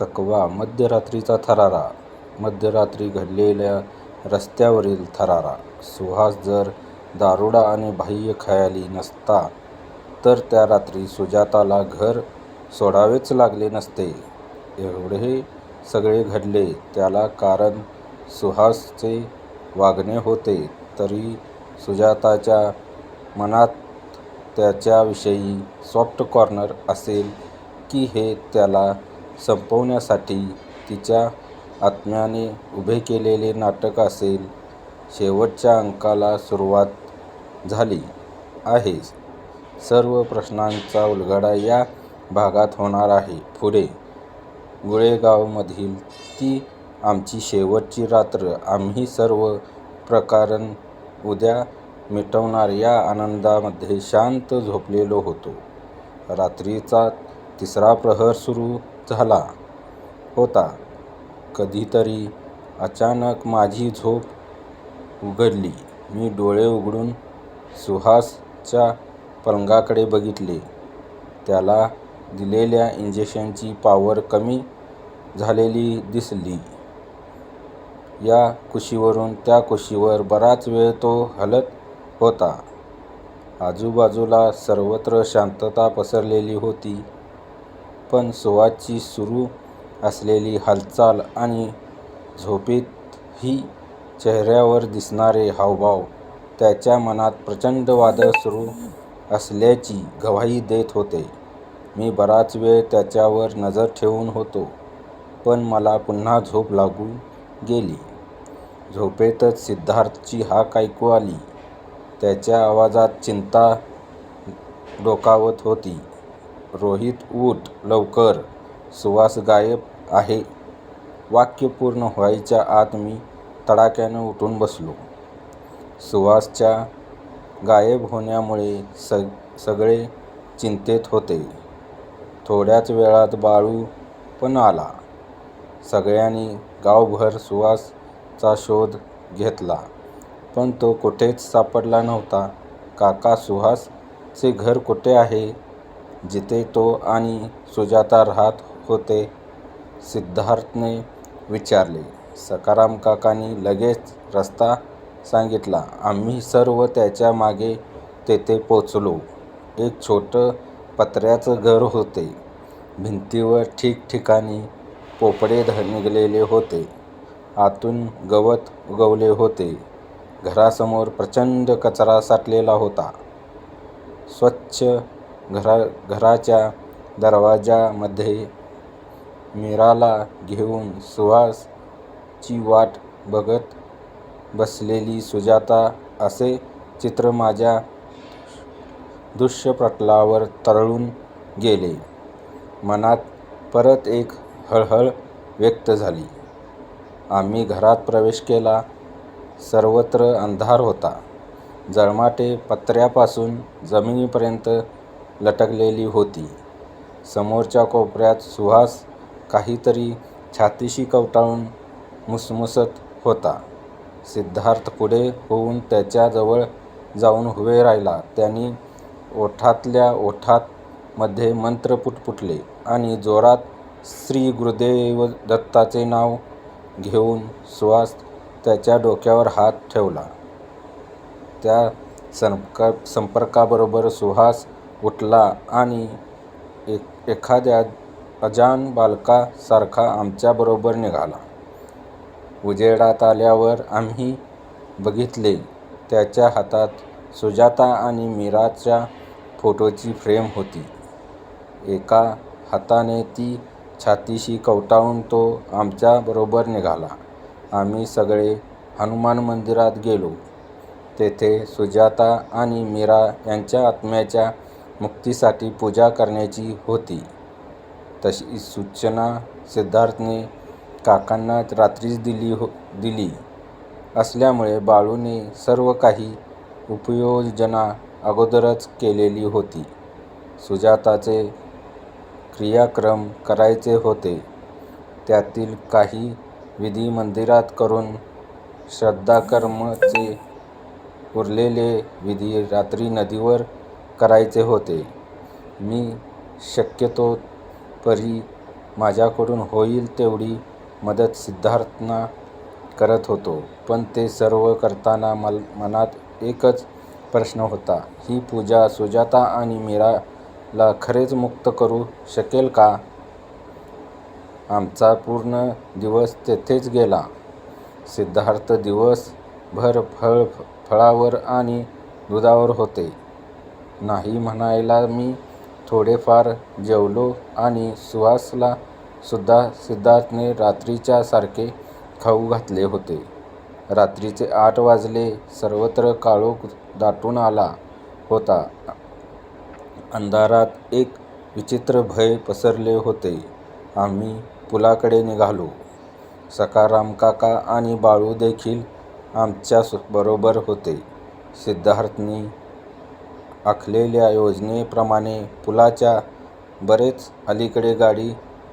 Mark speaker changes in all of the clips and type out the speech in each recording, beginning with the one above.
Speaker 1: चकवा मध्यरात्रीचा थरारा. मध्यरात्री घडलेल्या रस्त्यावरील थरारा. सुहास जर दारुडा आणि बाह्य खयाली नसता तर त्या रात्री सुजाताला घर सोडावेच लागले नसते. एवढे सगळे घडले त्याला कारण सुहासचे वागणे होते तरी सुजाताच्या मनात त्याच्याविषयी सॉफ्ट कॉर्नर असेल की हे त्याला संपवण्यासाठी तिच्या आत्म्याने उभे केलेले नाटक असेल. शेवटच्या अंकाला सुरुवात झाली आहे. सर्व प्रश्नांचा उलगडा या भागात होणार आहे. पुढे गुळेगावमधील ती आमची शेवटची रात्र आम्ही सर्व प्रकरण उद्या मिटवणार या आनंदामध्ये शांत झोपलेलो होतो. रात्रीचा तिसरा प्रहर सुरू झाला होता. कधीतरी अचानक माझी झोप उघडली. मी डोळे उघडून सुहासच्या पलंगाकडे बघितले. त्याला दिलेल्या इंजेक्शनची पॉवर कमी झालेली दिसली. या कुशीवरून त्या कुशीवर बराच वेळ तो हलत होता. आजूबाजूला सर्वत्र शांतता पसरलेली होती. पण सुवाची सुरू असलेली हालचाल आणि झोपेतही चेहऱ्यावर दिसणारे हावभाव त्याच्या मनात प्रचंड वादळ सुरू असल्याची ग्वाही देत होते. मी बराच वेळ त्याच्यावर नजर ठेवून होतो पण मला पुन्हा झोप लागून गेली. झोपेतच सिद्धार्थची हाक ऐकू आली. त्याच्या आवाजात चिंता डोकावत होती. रोहित ऊट लवकर सुहास गायब आहे वाक्य पूर्ण व्हायच्या आत मी तडाक्यानं उठून बसलो. सुहासच्या गायब होण्यामुळे सगळे चिंतेत होते. थोड्याच वेळात बाळू पण आला. सगळ्यांनी गावभर सुहासचा शोध घेतला पण तो कुठेच सापडला नव्हता. काका सुहासचे घर कुठे आहे? जिथे तो आणि सुजाता राहात होते? सिद्धार्थने विचारले. सखारामकाकांनी लगेच रस्ता सांगितला. आम्ही सर्व त्याच्यामागे तेथे पोचलो. एक छोटं पत्र्याचं घर होते. भिंतीवर ठिकठिकाणी पोपडे धनगलेले होते. आतून गवत उगवले होते. घरासमोर प्रचंड कचरा साठलेला होता. स्वच्छ घरा घराच्या दरवाजामध्ये मीराला घेऊन सुहासची वाट बघत बसलेली सुजाता असे चित्र माझ्या दृश्यपटलावर तरळून गेले. मनात परत एक हळहळ व्यक्त झाली. आम्ही घरात प्रवेश केला. सर्वत्र अंधार होता. जळमाटे पत्र्यापासून जमिनीपर्यंत लटकलेली होती. समोरच्या कोपऱ्यात सुहास काहीतरी छातीशी कवटाळून मुसमुसत होता. सिद्धार्थ पुढे होऊन त्याच्याजवळ जाऊन उभा राहिला. त्याने ओठातल्या ओठात मध्ये मंत्र पुटपुटले आणि जोरात श्री गुरुदेवदत्ताचे नाव घेऊन सुहास त्याच्या डोक्यावर हात ठेवला. त्या संपर्काबरोबर सुहास उठला आणि एक एखाद्या अजाण बालकासारखा आमच्याबरोबर निघाला. उजेडात आल्यावर आम्ही बघितले त्याच्या हातात सुजाता आणि मीराच्या फोटोची फ्रेम होती. एका हाताने ती छातीशी कवटाळून तो आमच्याबरोबर निघाला. आम्ही सगळे हनुमान मंदिरात गेलो. तेथे सुजाता आणि मीरा यांच्या आत्म्याच्या मुक्तीसाठी पूजा करण्याची होती तशी सूचना सिद्धार्थने काकांना रात्रीच दिली हो दिली असल्यामुळे बाळूने सर्व काही उपयोजना अगोदरच केलेली होती. सुजाताचे क्रियाक्रम करायचे होते. त्यातील काही विधी मंदिरात करून श्रद्धाकर्मचे उरलेले विधी रात्री नदीवर करायचे होते. मी शक्यतोपरी माझ्याकडून होईल तेवढी मदत सिद्धार्थना करत होतो. पण ते सर्व करताना मनात एकच प्रश्न होता. ही पूजा सुजाता आणि मीराला खरेच मुक्त करू शकेल का? आमचा पूर्ण दिवस तेथेच गेला. सिद्धार्थ दिवस भर फळावर आणि दुधावर होते. नाही म्हणायला मी थोडेफार जेवलो आणि सुहासला सुद्धा सिद्धार्थने रात्रीच्या सारखे खाऊ घातले होते. रात्रीचे आठ वाजले. सर्वत्र काळोख दाटून आला होता. अंधारात एक विचित्र भय पसरले होते. आम्ही पुलाकडे निघालो. सखारामकाका आणि बाळू देखील आमच्या बरोबर होते. सिद्धार्थने आखलेल्या योजनेप्रमाणे पुलाच्या बरेच अलीकडे गाडी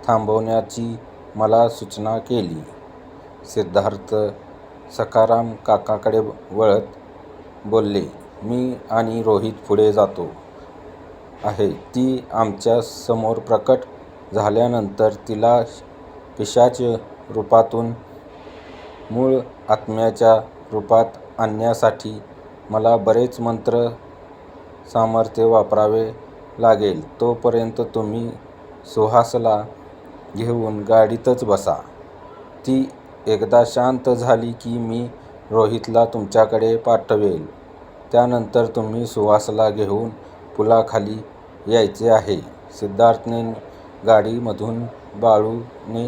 Speaker 1: थांबवण्याची मला सूचना केली. सिद्धार्थ सखाराम काकाकडे वळत बोलले, मी आणि रोहित पुढे जातो आहे. ती आमच्यासमोर प्रकट झाल्यानंतर तिला पिशाच रूपातून मूळ आत्म्याच्या रूपात आणण्यासाठी मला बरेच मंत्र सामर्थ्य वापरावे लागेल. तोपर्यंत तुम्ही सुहासला घेऊन गाडीतच बसा. ती एकदा शांत झाली की मी रोहितला तुमच्याकडे पाठवेल त्यानंतर तुम्ही सुहासला घेऊन पुलाखाली यायचे आहे. सिद्धार्थने गाडीमधून बाळूने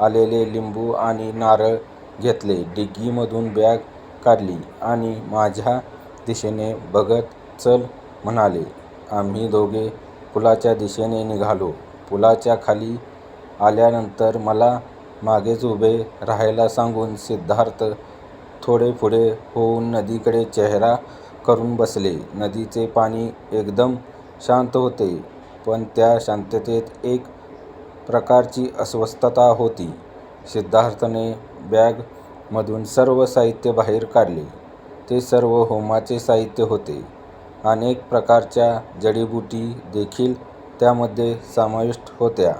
Speaker 1: आलेले लिंबू आणि नारळ घेतले. डिग्गीमधून बॅग काढली आणि माझ्या दिशेने बघत चल म्हणाले. आम्ही दोघे पुलाच्या दिशेने निघालो. पुलाच्या खाली आल्यानंतर मला मागेच उभे राहायला सांगून सिद्धार्थ थोडे पुढे होऊन नदीकडे चेहरा करून बसले. नदीचे पाणी एकदम शांत होते. पण त्या शांततेत एक प्रकारची अस्वस्थता होती. सिद्धार्थने बॅगमधून सर्व साहित्य बाहेर काढले. ते सर्व होमाचे साहित्य होते. अनेक प्रकारच्या जडीबुटी देखील त्यामध्ये समाविष्ट होत्या.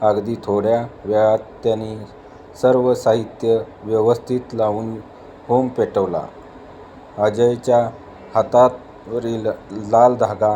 Speaker 1: अगदी थोड्या वेळात त्यांनी सर्व साहित्य व्यवस्थित लावून होम पेटवला. अजयच्या हातावरील लाल धागा